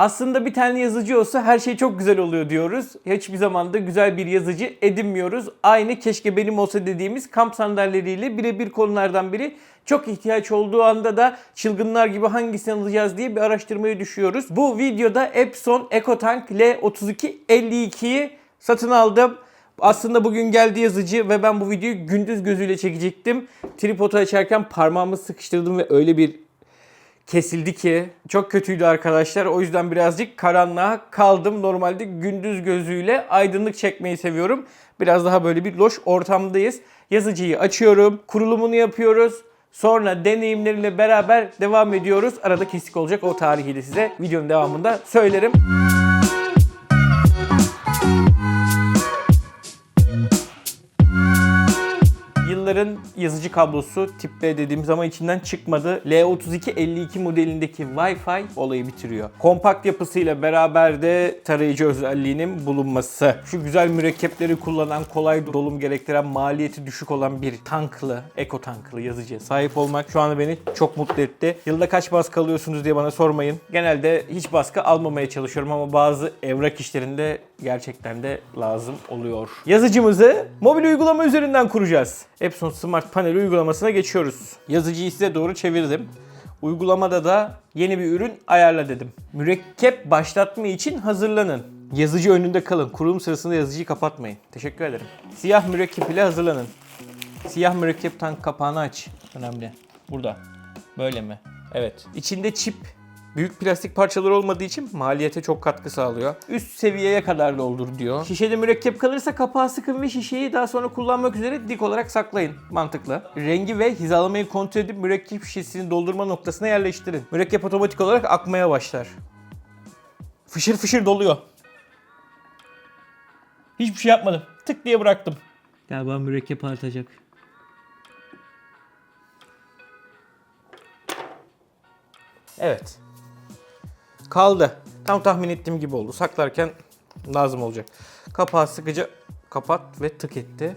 Aslında bir tane yazıcı olsa her şey çok güzel oluyor diyoruz. Hiçbir zaman da güzel bir yazıcı edinmiyoruz. Aynı keşke benim olsa dediğimiz kamp sandalyeleriyle birebir konulardan biri. Çok ihtiyaç olduğu anda da çılgınlar gibi hangisini alacağız diye bir araştırmaya düşüyoruz. Bu videoda Epson EcoTank L3252'yi satın aldım. Aslında bugün geldi yazıcı ve ben bu videoyu gündüz gözüyle çekecektim. Tripodu açarken parmağımı sıkıştırdım ve öyle bir kesildi ki çok kötüydü arkadaşlar. O yüzden birazcık karanlığa kaldım. Normalde gündüz gözüyle aydınlık çekmeyi seviyorum. Biraz daha böyle bir loş ortamdayız. Yazıcıyı açıyorum. Kurulumunu yapıyoruz. Sonra deneyimleriyle beraber devam ediyoruz. Arada kesik olacak o tarihi de size videonun devamında söylerim. Yılların yazıcı kablosu tip B dediğim zaman içinden çıkmadı. L3252 modelindeki Wi-Fi olayı bitiriyor. Kompakt yapısıyla beraber de tarayıcı özelliğinin bulunması. Şu güzel mürekkepleri kullanan, kolay dolum gerektiren, maliyeti düşük olan bir tanklı, eko tanklı yazıcıya sahip olmak şu anda beni çok mutlu etti. Yılda kaç baskı alıyorsunuz diye bana sormayın. Genelde hiç baskı almamaya çalışıyorum ama bazı evrak işlerinde gerçekten de lazım oluyor. Yazıcımızı mobil uygulama üzerinden kuracağız. Epson Smart Panel uygulamasına geçiyoruz. Yazıcıyı size doğru çevirdim. Uygulamada da yeni bir ürün ayarla dedim. Mürekkep başlatma için hazırlanın. Yazıcı önünde kalın. Kurulum sırasında yazıcıyı kapatmayın. Teşekkür ederim. Siyah mürekkep ile hazırlanın. Siyah mürekkep tank kapağını aç. Önemli. Burada. Böyle mi? Evet. İçinde çip Büyük plastik parçalar olmadığı için maliyete çok katkı sağlıyor. Üst seviyeye kadar doldur diyor. Şişede mürekkep kalırsa kapağı sıkın ve şişeyi daha sonra kullanmak üzere dik olarak saklayın. Mantıklı. Rengi ve hizalamayı kontrol edip mürekkep şişesini doldurma noktasına yerleştirin. Mürekkep otomatik olarak akmaya başlar. Fışır fışır doluyor. Hiçbir şey yapmadım. Tık diye bıraktım. Galiba mürekkep artacak. Evet. Kaldı. Tam tahmin ettiğim gibi oldu. Saklarken lazım olacak. Kapağı sıkıca kapat ve tık etti.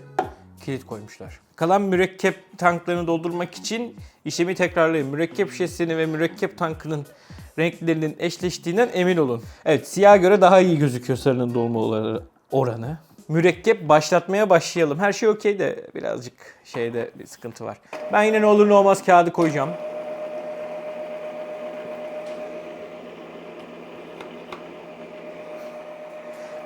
Kilit koymuşlar. Kalan mürekkep tanklarını doldurmak için işlemi tekrarlayın. Mürekkep şişesini ve mürekkep tankının renklerinin eşleştiğinden emin olun. Evet siyaha göre daha iyi gözüküyor sarının dolma oranı. Mürekkep başlatmaya başlayalım. Her şey okey de birazcık şeyde bir sıkıntı var. Ben yine ne olur ne olmaz kağıdı koyacağım.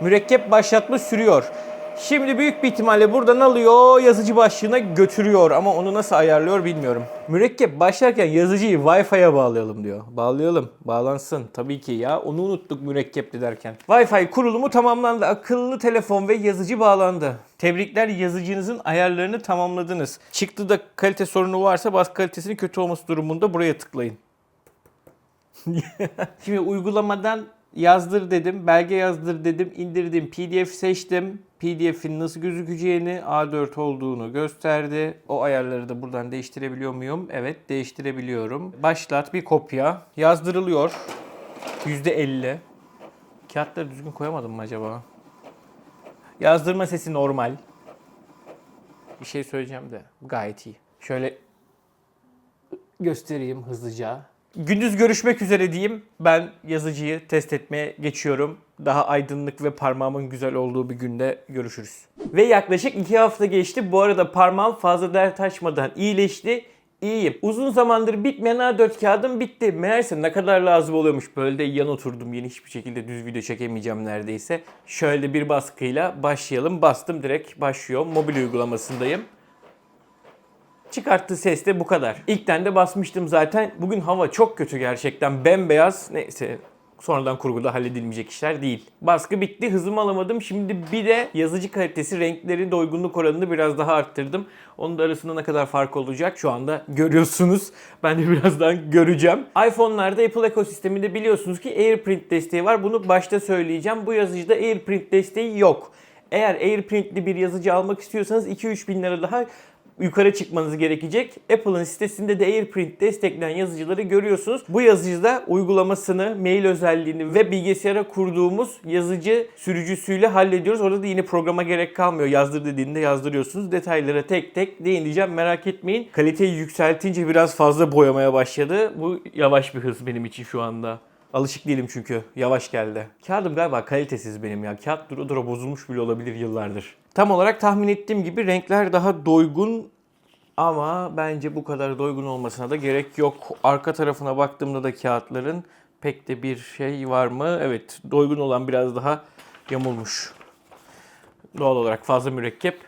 Mürekkep başlatma sürüyor. Şimdi büyük bir ihtimalle buradan alıyor, yazıcı başlığına götürüyor ama onu nasıl ayarlıyor bilmiyorum. Mürekkep başlarken yazıcıyı Wi-Fi'ye bağlayalım diyor. Bağlayalım, bağlansın. Tabii ki ya, onu unuttuk mürekkepli derken. Wi-Fi kurulumu tamamlandı. Akıllı telefon ve yazıcı bağlandı. Tebrikler yazıcınızın ayarlarını tamamladınız. Çıktıda kalite sorunu varsa baskı kalitesinin kötü olması durumunda buraya tıklayın. Şimdi uygulamadan yazdır dedim, belge yazdır dedim, indirdim, PDF seçtim. PDF'in nasıl gözükeceğini, A4 olduğunu gösterdi. O ayarları da buradan değiştirebiliyor muyum? Evet, değiştirebiliyorum. Başlat bir kopya. Yazdırılıyor. %50. Kağıtları düzgün koyamadım mı acaba? Yazdırma sesi normal. Bir şey söyleyeceğim de gayet iyi. Şöyle göstereyim hızlıca. Gündüz görüşmek üzere diyeyim. Ben yazıcıyı test etmeye geçiyorum. Daha aydınlık ve parmağımın güzel olduğu bir günde görüşürüz. Ve yaklaşık 2 hafta geçti. Bu arada parmağım fazla dert açmadan iyileşti. İyiyim. Uzun zamandır bitmeyen A4 kağıdım bitti. Meğerse ne kadar lazım oluyormuş. Böyle de yan oturdum. Yeni hiçbir şekilde düz video çekemeyeceğim neredeyse. Şöyle bir baskıyla başlayalım. Bastım direkt başlıyor. Mobil uygulamasındayım. Çıkarttığı ses de bu kadar. İlkten de basmıştım zaten. Bugün hava çok kötü gerçekten. Bembeyaz. Neyse sonradan kurguda halledilmeyecek işler değil. Baskı bitti. Hızımı alamadım. Şimdi bir de yazıcı kalitesi, renkleri, doygunluk oranını biraz daha arttırdım. Onun da arasında ne kadar fark olacak şu anda görüyorsunuz. Ben de birazdan göreceğim. iPhone'larda Apple ekosisteminde biliyorsunuz ki AirPrint desteği var. Bunu başta söyleyeceğim. Bu yazıcıda AirPrint desteği yok. Eğer AirPrint'li bir yazıcı almak istiyorsanız 2-3 bin lira daha yukarı çıkmanız gerekecek. Apple'ın sitesinde de AirPrint destekleyen yazıcıları görüyorsunuz. Bu yazıcıda uygulamasını, mail özelliğini ve bilgisayara kurduğumuz yazıcı sürücüsüyle hallediyoruz. Orada da yine programa gerek kalmıyor. Yazdır dediğinde yazdırıyorsunuz. Detaylara tek tek değineceğim. Merak etmeyin. Kaliteyi yükseltince biraz fazla boyamaya başladı. Bu yavaş bir hız benim için şu anda. Alışık değilim çünkü. Yavaş geldi. Kağıdım galiba kalitesiz benim ya. Kağıt dura dura bozulmuş bile olabilir yıllardır. Tam olarak tahmin ettiğim gibi renkler daha doygun ama bence bu kadar doygun olmasına da gerek yok. Arka tarafına baktığımda da kağıtların pek de bir şey var mı? Evet, doygun olan biraz daha yamulmuş. Doğal olarak fazla mürekkep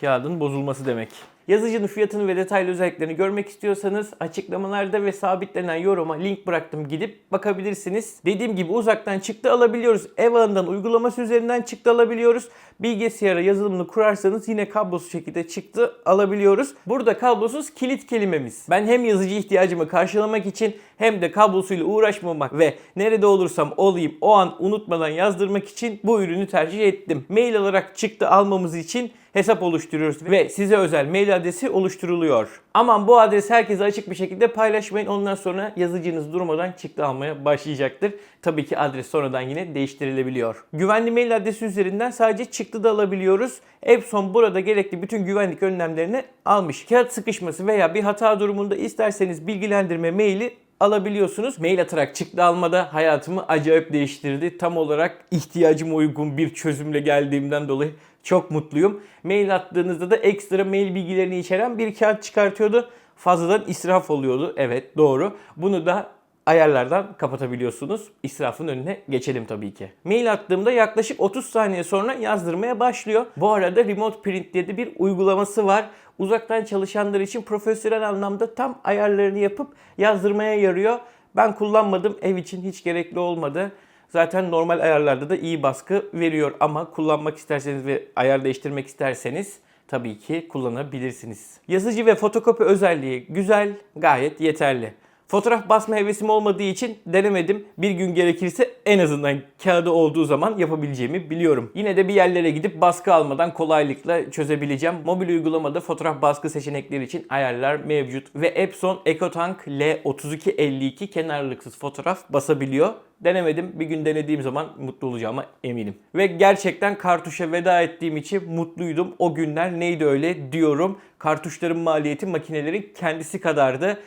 kağıdın bozulması demek. Yazıcının fiyatını ve detaylı özelliklerini görmek istiyorsanız açıklamalarda ve sabitlenen yoruma link bıraktım gidip bakabilirsiniz. Dediğim gibi uzaktan çıktı alabiliyoruz. Ev ağından uygulaması üzerinden çıktı alabiliyoruz. Bilgisayara yazılımını kurarsanız yine kablosuz şekilde çıktı alabiliyoruz. Burada kablosuz kilit kelimemiz. Ben hem yazıcı ihtiyacımı karşılamak için hem de kablosuyla uğraşmamak ve nerede olursam olayım o an unutmadan yazdırmak için bu ürünü tercih ettim. Mail alarak çıktı almamız için hesap oluşturuyoruz ve size özel mail adresi oluşturuluyor. Aman bu adresi herkese açık bir şekilde paylaşmayın. Ondan sonra yazıcınız durmadan çıktı almaya başlayacaktır. Tabii ki adres sonradan yine değiştirilebiliyor. Güvenli mail adresi üzerinden sadece çıktı da alabiliyoruz. Epson burada gerekli bütün güvenlik önlemlerini almış. Kağıt sıkışması veya bir hata durumunda isterseniz bilgilendirme maili alabiliyorsunuz. Mail atarak çıktı almada hayatımı acayip değiştirdi. Tam olarak ihtiyacıma uygun bir çözümle geldiğimden dolayı çok mutluyum. Mail attığınızda da ekstra mail bilgilerini içeren bir kağıt çıkartıyordu. Fazladan israf oluyordu. Evet doğru. Bunu da ayarlardan kapatabiliyorsunuz. İsrafın önüne geçelim tabii ki. Mail attığımda yaklaşık 30 saniye sonra yazdırmaya başlıyor. Bu arada Remote Print diye de bir uygulaması var. Uzaktan çalışanlar için profesyonel anlamda tam ayarlarını yapıp yazdırmaya yarıyor. Ben kullanmadım. Ev için hiç gerekli olmadı. Zaten normal ayarlarda da iyi baskı veriyor ama kullanmak isterseniz ve ayar değiştirmek isterseniz tabii ki kullanabilirsiniz. Yazıcı ve fotokopi özelliği güzel, gayet yeterli. Fotoğraf basma hevesim olmadığı için denemedim. Bir gün gerekirse en azından kağıdı olduğu zaman yapabileceğimi biliyorum. Yine de bir yerlere gidip baskı almadan kolaylıkla çözebileceğim. Mobil uygulamada fotoğraf baskı seçenekleri için ayarlar mevcut. Ve Epson EcoTank L3252 kenarlıksız fotoğraf basabiliyor. Denemedim. Bir gün denediğim zaman mutlu olacağıma eminim. Ve gerçekten kartuşa veda ettiğim için mutluydum. O günler neydi öyle diyorum. Kartuşların maliyeti makinelerin kendisi kadardı.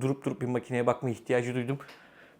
Durup durup bir makineye bakma ihtiyacı duydum.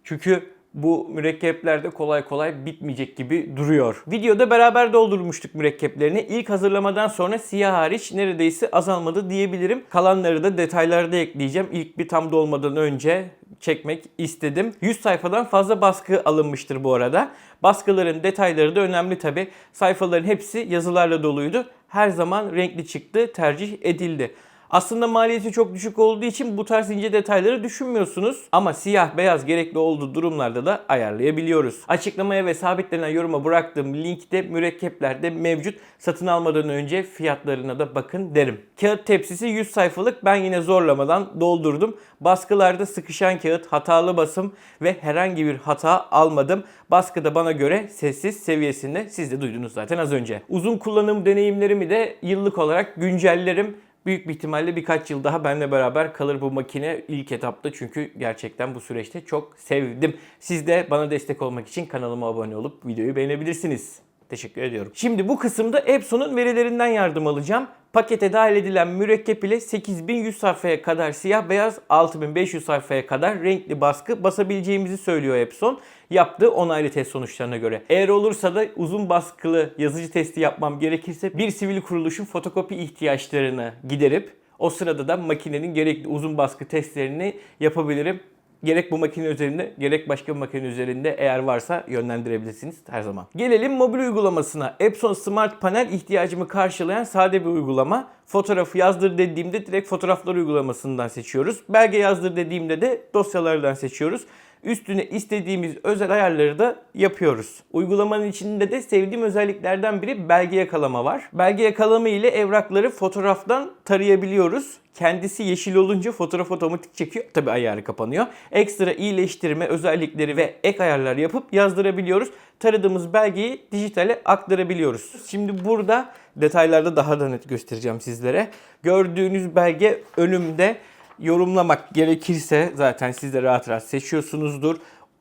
Çünkü bu mürekkepler de kolay kolay bitmeyecek gibi duruyor. Videoda beraber doldurmuştuk mürekkeplerini. İlk hazırlamadan sonra siyah hariç neredeyse azalmadı diyebilirim. Kalanları da detaylarda ekleyeceğim. İlk bir tam dolmadan önce çekmek istedim. 100 sayfadan fazla baskı alınmıştır bu arada. Baskıların detayları da önemli tabi. Sayfaların hepsi yazılarla doluydu. Her zaman renkli çıktı, tercih edildi. Aslında maliyeti çok düşük olduğu için bu tarz ince detayları düşünmüyorsunuz. Ama siyah beyaz gerekli olduğu durumlarda da ayarlayabiliyoruz. Açıklamaya ve sabitlenen yoruma bıraktığım linkte mürekkepler de mevcut. Satın almadan önce fiyatlarına da bakın derim. Kağıt tepsisi 100 sayfalık ben yine zorlamadan doldurdum. Baskılarda sıkışan kağıt, hatalı basım ve herhangi bir hata almadım. Baskı da bana göre sessiz seviyesinde. Siz de duydunuz zaten az önce. Uzun kullanım deneyimlerimi de yıllık olarak güncellerim. Büyük bir ihtimalle birkaç yıl daha benimle beraber kalır bu makine ilk etapta çünkü gerçekten bu süreçte çok sevdim. Siz de bana destek olmak için kanalıma abone olup videoyu beğenebilirsiniz. Teşekkür ediyorum. Şimdi bu kısımda Epson'un verilerinden yardım alacağım. Pakete dahil edilen mürekkep ile 8100 sayfaya kadar siyah beyaz, 6500 sayfaya kadar renkli baskı basabileceğimizi söylüyor Epson. Yaptığı onaylı test sonuçlarına göre. Eğer olursa da uzun baskılı yazıcı testi yapmam gerekirse bir sivil kuruluşun fotokopi ihtiyaçlarını giderip o sırada da makinenin gerekli uzun baskı testlerini yapabilirim. Gerek bu makine üzerinde gerek başka bir makine üzerinde eğer varsa yönlendirebilirsiniz her zaman. Gelelim mobil uygulamasına. Epson Smart Panel ihtiyacımı karşılayan sade bir uygulama. Fotoğrafı yazdır dediğimde direkt fotoğraflar uygulamasından seçiyoruz. Belge yazdır dediğimde de dosyalardan seçiyoruz. Üstüne istediğimiz özel ayarları da yapıyoruz. Uygulamanın içinde de sevdiğim özelliklerden biri belge yakalama var. Belge yakalama ile evrakları fotoğraftan tarayabiliyoruz. Kendisi yeşil olunca fotoğraf otomatik çekiyor. Tabi ayarı kapanıyor. Ekstra iyileştirme özellikleri ve ek ayarlar yapıp yazdırabiliyoruz. Taradığımız belgeyi dijitale aktarabiliyoruz. Şimdi burada detaylarda daha da net göstereceğim sizlere. Gördüğünüz belge önümde yorumlamak gerekirse zaten siz de rahat rahat seçiyorsunuzdur.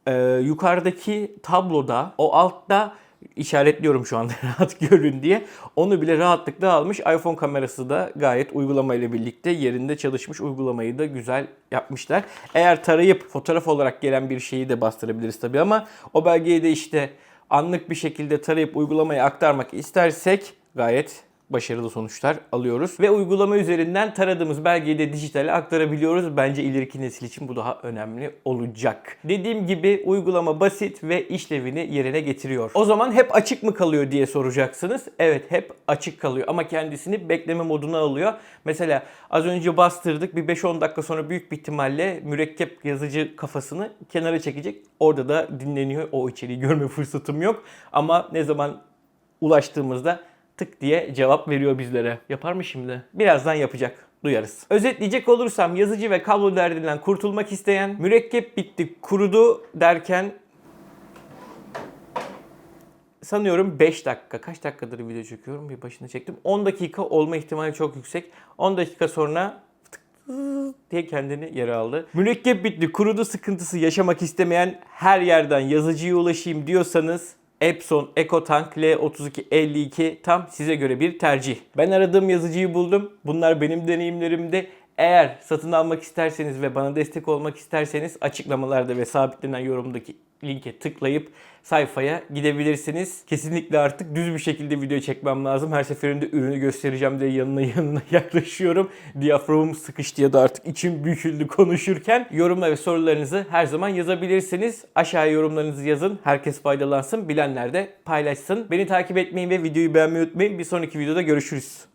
Ee, yukarıdaki tabloda o altta işaretliyorum şu anda rahat görün diye. Onu bile rahatlıkla almış. iPhone kamerası da gayet uygulamayla birlikte yerinde çalışmış. Uygulamayı da güzel yapmışlar. Eğer tarayıp fotoğraf olarak gelen bir şeyi de bastırabiliriz tabii ama o belgeyi de işte anlık bir şekilde tarayıp uygulamaya aktarmak istersek gayet başarılı sonuçlar alıyoruz. Ve uygulama üzerinden taradığımız belgeyi de dijitale aktarabiliyoruz. Bence ileriki nesil için bu daha önemli olacak. Dediğim gibi uygulama basit ve işlevini yerine getiriyor. O zaman hep açık mı kalıyor diye soracaksınız. Evet hep açık kalıyor ama kendisini bekleme moduna alıyor. Mesela az önce bastırdık bir 5-10 dakika sonra büyük bir ihtimalle mürekkep yazıcı kafasını kenara çekecek. Orada da dinleniyor. O içeriği görme fırsatım yok. Ama ne zaman ulaştığımızda tık diye cevap veriyor bizlere. Yapar mı şimdi? Birazdan yapacak. Duyarız. Özetleyecek olursam yazıcı ve kablo derdinden kurtulmak isteyen, mürekkep bitti kurudu derken sanıyorum 5 dakika. Kaç dakikadır video çekiyorum? Bir başına çektim. 10 dakika olma ihtimali çok yüksek. 10 dakika sonra diye kendini yere aldı. Mürekkep bitti, kurudu sıkıntısı yaşamak istemeyen her yerden yazıcıya ulaşayım diyorsanız Epson EcoTank L3252 tam size göre bir tercih. Ben aradığım yazıcıyı buldum. Bunlar benim deneyimlerimde. Eğer satın almak isterseniz ve bana destek olmak isterseniz açıklamalarda ve sabitlenen yorumdaki linke tıklayıp sayfaya gidebilirsiniz. Kesinlikle artık düz bir şekilde video çekmem lazım. Her seferinde ürünü göstereceğim diye yanına yanına yaklaşıyorum. Diyaframım sıkıştı ya da artık içim büküldü konuşurken. Yorumlar ve sorularınızı her zaman yazabilirsiniz. Aşağıya yorumlarınızı yazın. Herkes faydalansın. Bilenler de paylaşsın. Beni takip etmeyi ve videoyu beğenmeyi unutmayın. Bir sonraki videoda görüşürüz.